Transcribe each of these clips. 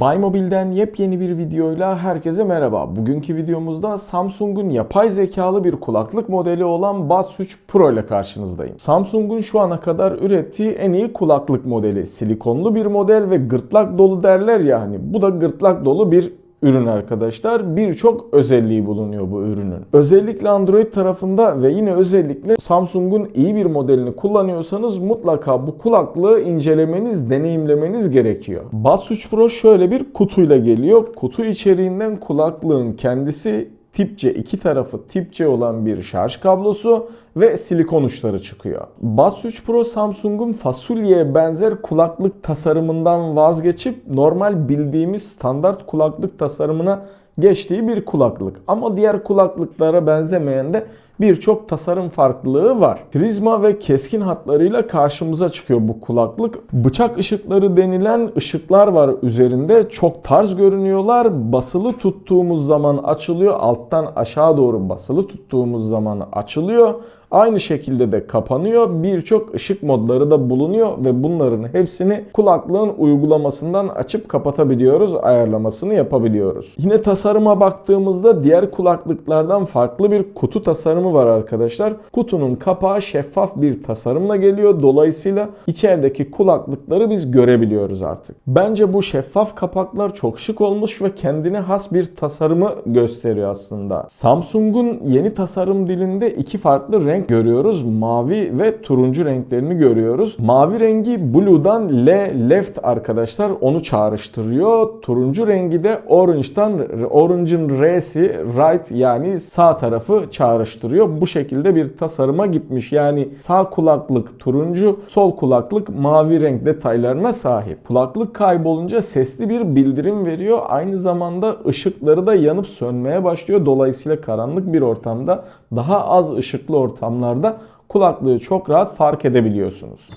Buymobile'den yepyeni bir videoyla herkese merhaba. Bugünkü videomuzda Samsung'un yapay zekalı bir kulaklık modeli olan Buds 3 Pro ile karşınızdayım. Samsung'un şu ana kadar ürettiği en iyi kulaklık modeli. Silikonlu bir model ve gırtlak dolu derler ya hani bu da gırtlak dolu bir ürün arkadaşlar. Birçok özelliği bulunuyor bu ürünün. Özellikle Android tarafında ve yine özellikle Samsung'un iyi bir modelini kullanıyorsanız mutlaka bu kulaklığı incelemeniz, deneyimlemeniz gerekiyor. Buds 3 Pro şöyle bir kutuyla geliyor. Kutu içeriğinden kulaklığın kendisi tip C iki tarafı tip C olan bir şarj kablosu ve silikon uçları çıkıyor. Buds 3 Pro Samsung'un fasulyeye benzer kulaklık tasarımından vazgeçip normal bildiğimiz standart kulaklık tasarımına geçtiği bir kulaklık. Ama diğer kulaklıklara benzemeyen de birçok tasarım farklılığı var. Prizma ve keskin hatlarıyla karşımıza çıkıyor bu kulaklık. Bıçak ışıkları denilen ışıklar var üzerinde. Çok tarz görünüyorlar. Basılı tuttuğumuz zaman açılıyor. Alttan aşağı doğru basılı tuttuğumuz zaman açılıyor. Aynı şekilde de kapanıyor. Birçok ışık modları da bulunuyor ve bunların hepsini kulaklığın uygulamasından açıp kapatabiliyoruz. Ayarlamasını yapabiliyoruz. Yine tasarıma baktığımızda diğer kulaklıklardan farklı bir kutu tasarımı var arkadaşlar. Kutunun kapağı şeffaf bir tasarımla geliyor. Dolayısıyla içerideki kulaklıkları biz görebiliyoruz artık. Bence bu şeffaf kapaklar çok şık olmuş ve kendine has bir tasarımı gösteriyor aslında. Samsung'un yeni tasarım dilinde iki farklı renk görüyoruz. Mavi ve turuncu renklerini görüyoruz. Mavi rengi Blue'dan L left arkadaşlar onu çağrıştırıyor. Turuncu rengi de Orange'dan Orange'ın R'si right yani sağ tarafı çağrıştırıyor. Bu şekilde bir tasarıma gitmiş. Yani sağ kulaklık turuncu, sol kulaklık mavi renk detaylarına sahip. Kulaklık kaybolunca sesli bir bildirim veriyor. Aynı zamanda ışıkları da yanıp sönmeye başlıyor. Dolayısıyla karanlık bir ortamda daha az ışıklı ortamlarda kulaklığı çok rahat fark edebiliyorsunuz.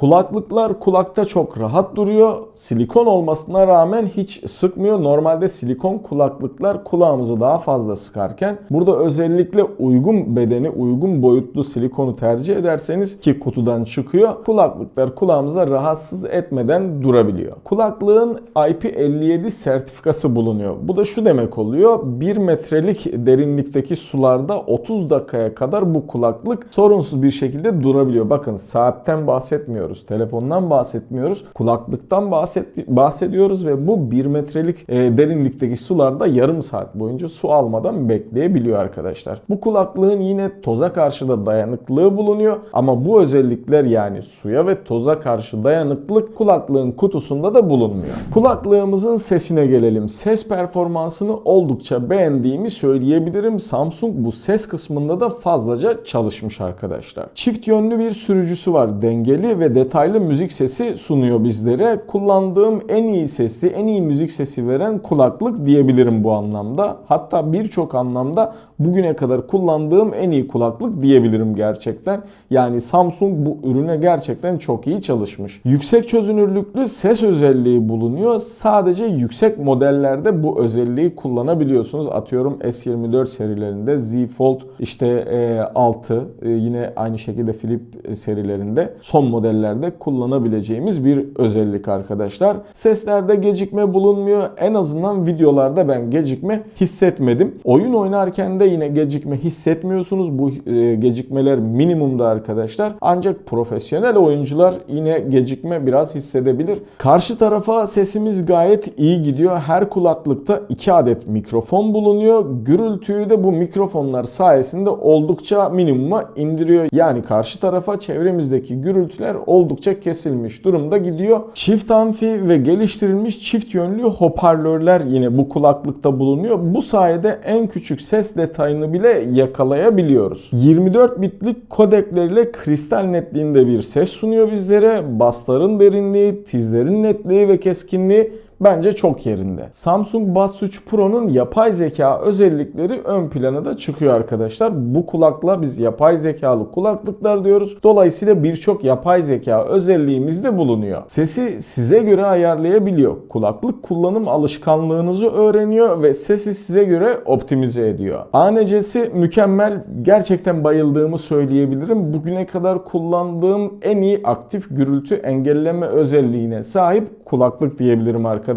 Kulaklıklar kulakta çok rahat duruyor. Silikon olmasına rağmen hiç sıkmıyor. Normalde silikon kulaklıklar kulağımızı daha fazla sıkarken burada özellikle uygun bedeni, uygun boyutlu silikonu tercih ederseniz ki kutudan çıkıyor. Kulaklıklar kulağımıza rahatsız etmeden durabiliyor. Kulaklığın IP57 sertifikası bulunuyor. Bu da şu demek oluyor. 1 metrelik derinlikteki sularda 30 dakikaya kadar bu kulaklık sorunsuz bir şekilde durabiliyor. Bakın saatten bahsetmiyoruz bahsetmiyoruz. Telefondan bahsetmiyoruz. Kulaklıktan bahset, bahsediyoruz ve bu 1 metrelik e, derinlikteki sularda yarım saat boyunca su almadan bekleyebiliyor arkadaşlar. Bu kulaklığın yine toza karşı da dayanıklılığı bulunuyor ama bu özellikler yani suya ve toza karşı dayanıklılık kulaklığın kutusunda da bulunmuyor. Kulaklığımızın sesine gelelim. Ses performansını oldukça beğendiğimi söyleyebilirim. Samsung bu ses kısmında da fazlaca çalışmış arkadaşlar. Çift yönlü bir sürücüsü var. Dengeli ve detaylı müzik sesi sunuyor bizlere. Kullandığım en iyi sesli, en iyi müzik sesi veren kulaklık diyebilirim bu anlamda. Hatta birçok anlamda bugüne kadar kullandığım en iyi kulaklık diyebilirim gerçekten. Yani Samsung bu ürüne gerçekten çok iyi çalışmış. Yüksek çözünürlüklü ses özelliği bulunuyor. Sadece yüksek modellerde bu özelliği kullanabiliyorsunuz. Atıyorum S24 serilerinde Z Fold işte 6 yine aynı şekilde Flip serilerinde son modellerde kullanabileceğimiz bir özellik arkadaşlar. Seslerde gecikme bulunmuyor. En azından videolarda ben gecikme hissetmedim. Oyun oynarken de yine gecikme hissetmiyorsunuz. Bu e, gecikmeler minimumda arkadaşlar. Ancak profesyonel oyuncular yine gecikme biraz hissedebilir. Karşı tarafa sesimiz gayet iyi gidiyor. Her kulaklıkta 2 adet mikrofon bulunuyor. Gürültüyü de bu mikrofonlar sayesinde oldukça minimuma indiriyor. Yani karşı tarafa çevremizdeki gürültüler oldukça kesilmiş durumda gidiyor. Çift amfi ve geliştirilmiş çift yönlü hoparlörler yine bu kulaklıkta bulunuyor. Bu sayede en küçük ses detayını bile yakalayabiliyoruz. 24 bitlik kodekleriyle kristal netliğinde bir ses sunuyor bizlere. Basların derinliği, tizlerin netliği ve keskinliği bence çok yerinde. Samsung Buds 3 Pro'nun yapay zeka özellikleri ön plana da çıkıyor arkadaşlar. Bu kulakla biz yapay zekalı kulaklıklar diyoruz. Dolayısıyla birçok yapay zeka özelliğimiz de bulunuyor. Sesi size göre ayarlayabiliyor. Kulaklık kullanım alışkanlığınızı öğreniyor ve sesi size göre optimize ediyor. ANC'si mükemmel. Gerçekten bayıldığımı söyleyebilirim. Bugüne kadar kullandığım en iyi aktif gürültü engelleme özelliğine sahip kulaklık diyebilirim arkadaşlar.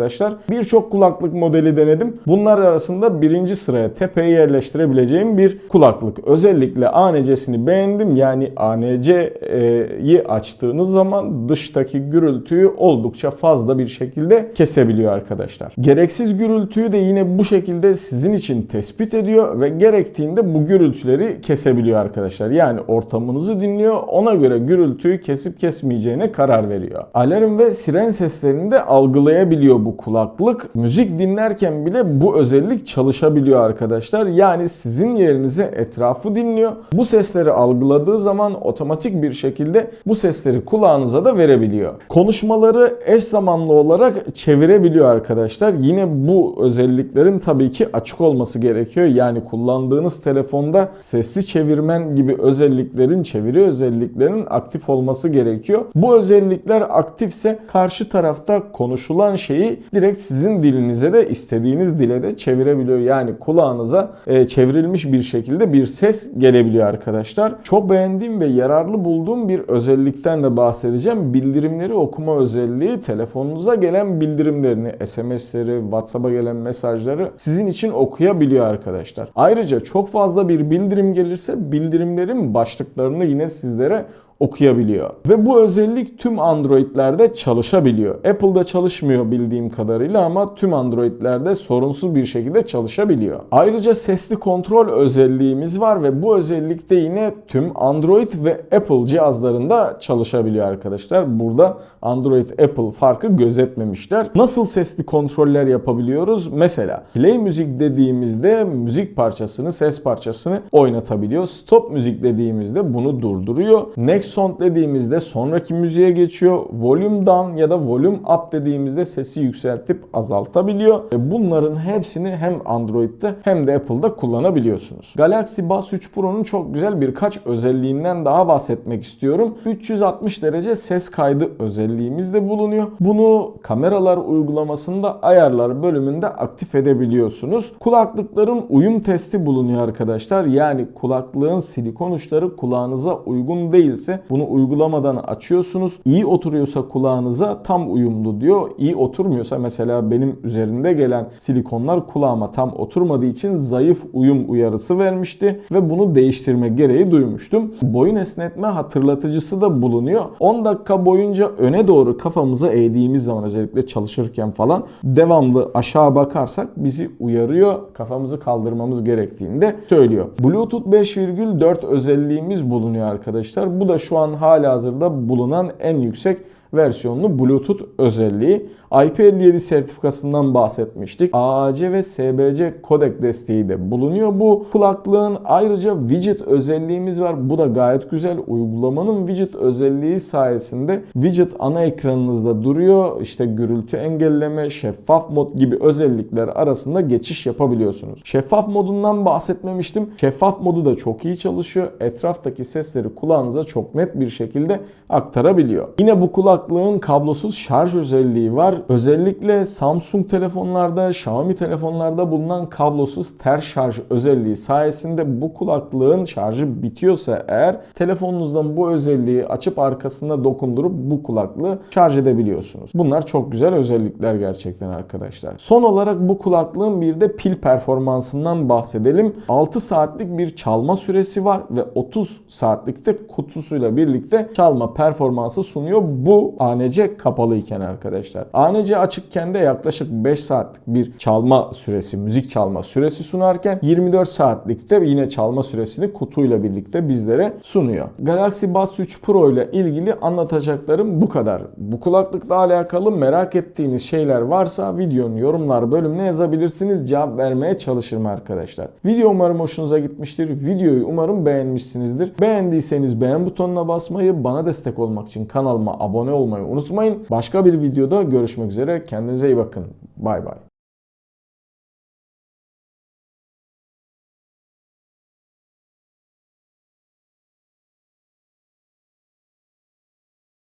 Birçok kulaklık modeli denedim. Bunlar arasında birinci sıraya tepeye yerleştirebileceğim bir kulaklık. Özellikle ANC'sini beğendim. Yani ANC'yi açtığınız zaman dıştaki gürültüyü oldukça fazla bir şekilde kesebiliyor arkadaşlar. Gereksiz gürültüyü de yine bu şekilde sizin için tespit ediyor ve gerektiğinde bu gürültüleri kesebiliyor arkadaşlar. Yani ortamınızı dinliyor. Ona göre gürültüyü kesip kesmeyeceğine karar veriyor. Alarm ve siren seslerini de algılayabiliyor bu kulaklık. Müzik dinlerken bile bu özellik çalışabiliyor arkadaşlar. Yani sizin yerinize etrafı dinliyor. Bu sesleri algıladığı zaman otomatik bir şekilde bu sesleri kulağınıza da verebiliyor. Konuşmaları eş zamanlı olarak çevirebiliyor arkadaşlar. Yine bu özelliklerin tabii ki açık olması gerekiyor. Yani kullandığınız telefonda sesli çevirmen gibi özelliklerin, çeviri özelliklerinin aktif olması gerekiyor. Bu özellikler aktifse karşı tarafta konuşulan şeyi direkt sizin dilinize de istediğiniz dile de çevirebiliyor. Yani kulağınıza e, çevrilmiş bir şekilde bir ses gelebiliyor arkadaşlar. Çok beğendiğim ve yararlı bulduğum bir özellikten de bahsedeceğim. Bildirimleri okuma özelliği telefonunuza gelen bildirimlerini, SMS'leri, WhatsApp'a gelen mesajları sizin için okuyabiliyor arkadaşlar. Ayrıca çok fazla bir bildirim gelirse bildirimlerin başlıklarını yine sizlere okuyabiliyor. Ve bu özellik tüm Android'lerde çalışabiliyor. Apple'da çalışmıyor bildiğim kadarıyla ama tüm Android'lerde sorunsuz bir şekilde çalışabiliyor. Ayrıca sesli kontrol özelliğimiz var ve bu özellik de yine tüm Android ve Apple cihazlarında çalışabiliyor arkadaşlar. Burada Android Apple farkı gözetmemişler. Nasıl sesli kontroller yapabiliyoruz? Mesela play müzik dediğimizde müzik parçasını, ses parçasını oynatabiliyor. Stop müzik dediğimizde bunu durduruyor. Next sound dediğimizde sonraki müziğe geçiyor. Volume down ya da volume up dediğimizde sesi yükseltip azaltabiliyor. Bunların hepsini hem Android'de hem de Apple'da kullanabiliyorsunuz. Galaxy Buds 3 Pro'nun çok güzel birkaç özelliğinden daha bahsetmek istiyorum. 360 derece ses kaydı özelliğimiz de bulunuyor. Bunu kameralar uygulamasında ayarlar bölümünde aktif edebiliyorsunuz. Kulaklıkların uyum testi bulunuyor arkadaşlar. Yani kulaklığın silikon uçları kulağınıza uygun değilse bunu uygulamadan açıyorsunuz. İyi oturuyorsa kulağınıza tam uyumlu diyor. İyi oturmuyorsa mesela benim üzerinde gelen silikonlar kulağıma tam oturmadığı için zayıf uyum uyarısı vermişti ve bunu değiştirme gereği duymuştum. Boyun esnetme hatırlatıcısı da bulunuyor. 10 dakika boyunca öne doğru kafamıza eğdiğimiz zaman özellikle çalışırken falan devamlı aşağı bakarsak bizi uyarıyor. Kafamızı kaldırmamız gerektiğini de söylüyor. Bluetooth 5,4 özelliğimiz bulunuyor arkadaşlar. Bu da şu an halihazırda bulunan en yüksek versiyonlu Bluetooth özelliği. IP57 sertifikasından bahsetmiştik. AAC ve SBC kodek desteği de bulunuyor. Bu kulaklığın ayrıca widget özelliğimiz var. Bu da gayet güzel. Uygulamanın widget özelliği sayesinde widget ana ekranınızda duruyor. İşte gürültü engelleme, şeffaf mod gibi özellikler arasında geçiş yapabiliyorsunuz. Şeffaf modundan bahsetmemiştim. Şeffaf modu da çok iyi çalışıyor. Etraftaki sesleri kulağınıza çok net bir şekilde aktarabiliyor. Yine bu kulaklığın kablosuz şarj özelliği var. Özellikle Samsung telefonlarda, Xiaomi telefonlarda bulunan kablosuz ters şarj özelliği sayesinde bu kulaklığın şarjı bitiyorsa eğer telefonunuzdan bu özelliği açıp arkasında dokundurup bu kulaklığı şarj edebiliyorsunuz. Bunlar çok güzel özellikler gerçekten arkadaşlar. Son olarak bu kulaklığın bir de pil performansından bahsedelim. 6 saatlik bir çalma süresi var ve 30 saatlikte kutusuyla birlikte çalma performansı sunuyor. Bu ANC kapalı iken arkadaşlar. ANC açıkken de yaklaşık 5 saatlik bir çalma süresi, müzik çalma süresi sunarken 24 saatlikte yine çalma süresini kutuyla birlikte bizlere sunuyor. Galaxy Buds 3 Pro ile ilgili anlatacaklarım bu kadar. Bu kulaklıkla alakalı merak ettiğiniz şeyler varsa videonun yorumlar bölümüne yazabilirsiniz. Cevap vermeye çalışırım arkadaşlar. Video umarım hoşunuza gitmiştir. Videoyu umarım beğenmişsinizdir. Beğendiyseniz beğen butonuna basmayı, bana destek olmak için kanalıma abone olmayı olmayı unutmayın. Başka bir videoda görüşmek üzere. Kendinize iyi bakın. Bay bay.